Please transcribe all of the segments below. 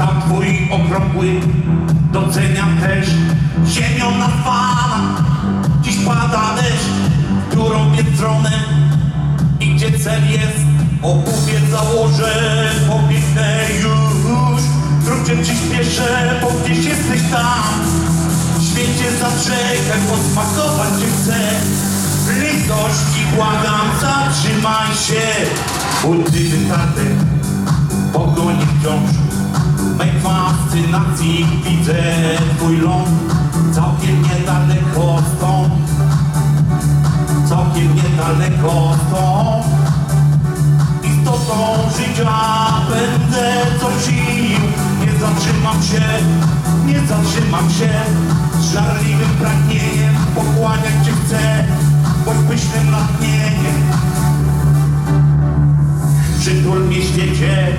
Sztab Twój okrągły, doceniam też ziemią nazwana. Dziś pada deszcz, którą stronę i gdzie cel jest, obuwie założę, pobiegnę już. Wrócę Ci śpieszę, bo gdzieś jesteś tam. W świecie zaczekaj, posmakować Cię chcę. Litości błagam, zatrzymaj się. Buty wytarte, pogoni wciąż. Mej fascynacji widzę Twój ląd całkiem niedaleko stąd. Całkiem niedaleko stąd. Istotą życia będę coś sił. Nie zatrzymam się, nie zatrzymam się. Z żarliwym pragnieniem pochłaniać Cię chcę, bądź pysznym natchnieniem. Przytul mnie świecie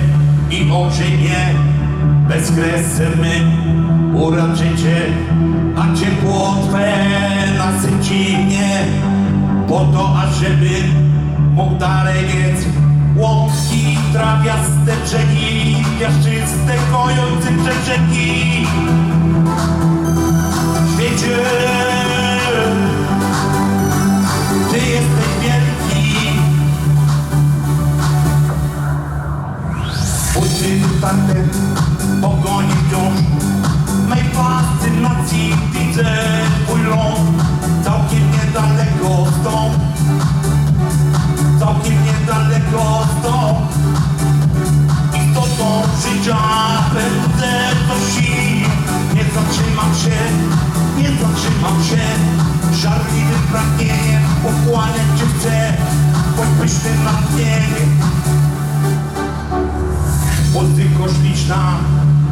i ogrzej mnie bezkresem mym uraczy Cię, a ciepło Twe nasyci mnie po to, ażeby mógł dalej biec łąki, trawiaste brzegi, piaszczyste, kojące rzeki. Świecie, Wytarte, pogoni wciąż. Mej fascynacji widzę twój ląd Całkiem niedaleko stąd. Całkiem niedaleko stąd. Istotą życia będę do sił. Nie zatrzymam się, nie zatrzymam się. Żarliwym pragnieniem pochłaniać Cię chcę. Bądź pysznym natchnieniem Muzyko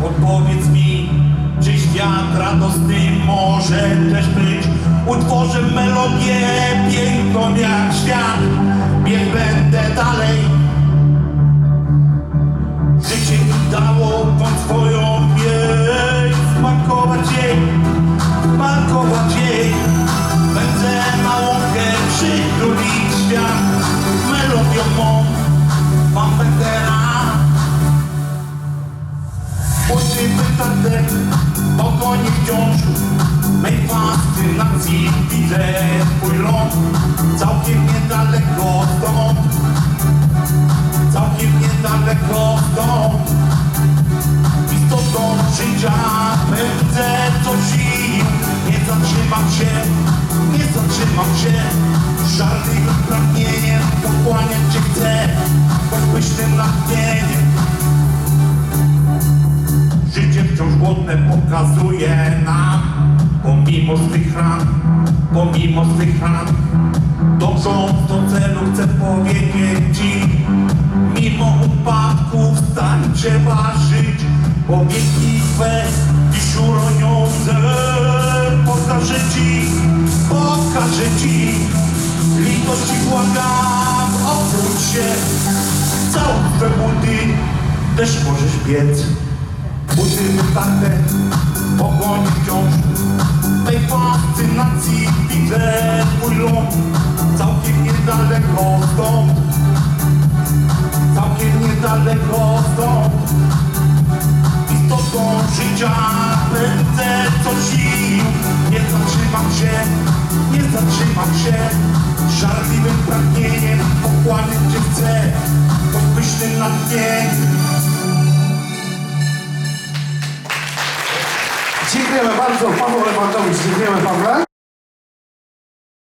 odpowiedz mi, czy świat radosny może też być? Utworzę melodię piękną jak świat, bieg będę dalej. Widzę twój ląd Całkiem niedaleko stąd. Całkiem niedaleko stąd. Istotą życia będę co sił Nie zatrzymam się, nie zatrzymam się. Żarliwym pragnieniem pochłaniać Cię chcę pysznym natchnieniem Życie wciąż głodne pokazuje nam Pomimo swych ran, pomimo swych ran Dążąc do celu chcę powiedzieć Ci Mimo upadków stań trzeba żyć. Powieki Twe dziś uroniące Pokażę Ci, pokażę Ci. Litości błagam, obróć się. Całe Twe buty też możesz biec. Buty wytarte, pogoni wciąż Tej fascynacji widzę twój ląd Całkiem niedaleko stąd. Całkiem niedaleko stąd. Istotą życia będę co sił Nie zatrzymam się, nie zatrzymam się. Żarliwym pragnieniem pochłaniać Cię chcę. Pod pysznym natchnieniem. Dziękujemy bardzo, Paweł Lewandowicz, dziękujemy Pawle.